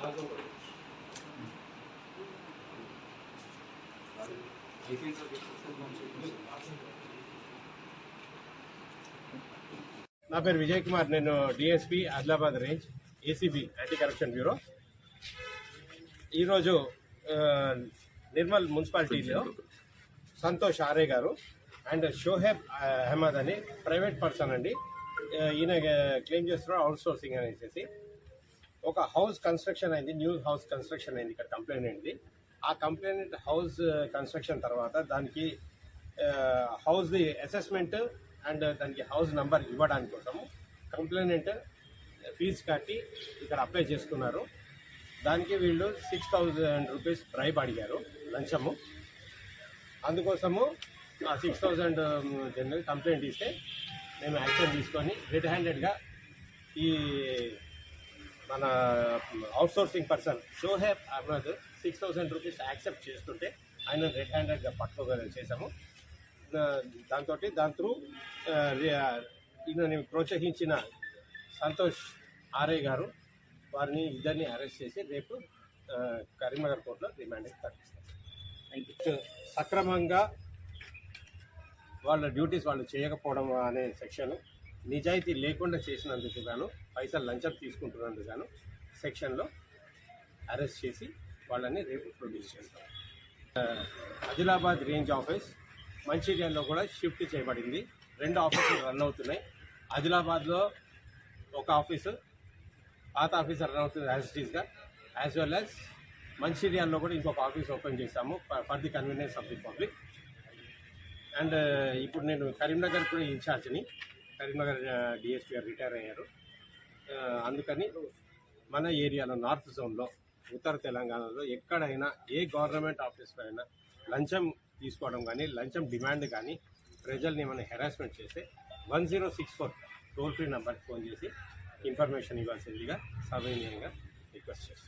నా పేరు విజయ్ కుమార్. నేను DSP Adilabad range ACB anti corruption bureau. ఈరోజు నిర్మల్ మున్సిపాలిటీలో సంతోష్ ఆరే గారు అండ్ షోహెబ్ అహ్మద్ అని ప్రైవేట్ పర్సన్ అండి. ఈయన క్లెయిమ్ చేస్తున్నారు అవుట్ సోర్సింగ్ అనేసి ఒక హౌస్ కన్స్ట్రక్షన్ అయింది న్యూ హౌస్ కన్స్ట్రక్షన్ అయింది ఇక్కడ కంప్లైంట్ అయింది. ఆ కంప్లైంట్ హౌస్ కన్స్ట్రక్షన్ తర్వాత దానికి హౌస్ ది అసెస్మెంట్ అండ్ దానికి హౌస్ నంబర్ ఇవ్వడానికి కోసము కంప్లైనెంట్ ఫీజు కట్టి ఇక్కడ అప్లై చేసుకున్నారు. దానికి వీళ్ళు సిక్స్ థౌజండ్ రూపీస్ బ్రైబ్ అడిగారు లంచము. అందుకోసము ఆ సిక్స్ థౌజండ్ జనరల్ కంప్లైంట్ ఇస్తే మేము యాక్షన్ తీసుకొని రెడ్ హ్యాండెడ్గా ఈ మన outsourcing person Shoaib Ahmed six thousand rupees accept చేస్తుంటే ఆయన రెడ్ హ్యాండెడ్గా పట్టుకోగల చేశాము. దాంతో దాని త్రూ ఈయనని ప్రోత్సహించిన సంతోష్ ఆర్ఐ గారు వారిని ఇద్దరిని అరెస్ట్ చేసి రేపు కరీంనగర్ కోర్టులో రిమాండ్కి తరలిస్తారు. సక్రమంగా వాళ్ళ డ్యూటీస్ వాళ్ళు చేయకపోవడం అనే సెక్షన్ నిజాయితీ లేకుండా చేసినందుకు గాను పైసలు లంచం తీసుకుంటున్నందుకు గాను సెక్షన్లో అరెస్ట్ చేసి వాళ్ళని రేపు ప్రొడ్యూస్ చేస్తాం. ఆదిలాబాద్ రేంజ్ ఆఫీస్ మంచిర్యాలలో కూడా షిఫ్ట్ చేయబడింది. రెండు ఆఫీసులు రన్ అవుతున్నాయి. ఆదిలాబాద్లో ఒక ఆఫీసు పాత ఆఫీస్ రన్ అవుతుంది as it as well as మంచిర్యాలలో కూడా ఇంకొక ఆఫీస్ ఓపెన్ చేశాము for the convenience of the public. And ఇప్పుడు నేను కరీంనగర్ కూడా ఇన్ఛార్జ్ని కరీంనగర్ డిఎస్పీ గారు రిటైర్ అయ్యారు. అందుకని మన ఏరియాలో నార్త్ జోన్లో ఉత్తర తెలంగాణలో ఎక్కడైనా ఏ గవర్నమెంట్ ఆఫీస్లో అయినా లంచం తీసుకోవడం కానీ లంచం డిమాండ్ కానీ ప్రజల్ని ఏమైనా హెరాస్మెంట్ చేస్తే one zero six four toll free నెంబర్కి ఫోన్ చేసి ఇన్ఫర్మేషన్ ఇవ్వాల్సిందిగా సవినీయంగా రిక్వెస్ట్ చేస్తాను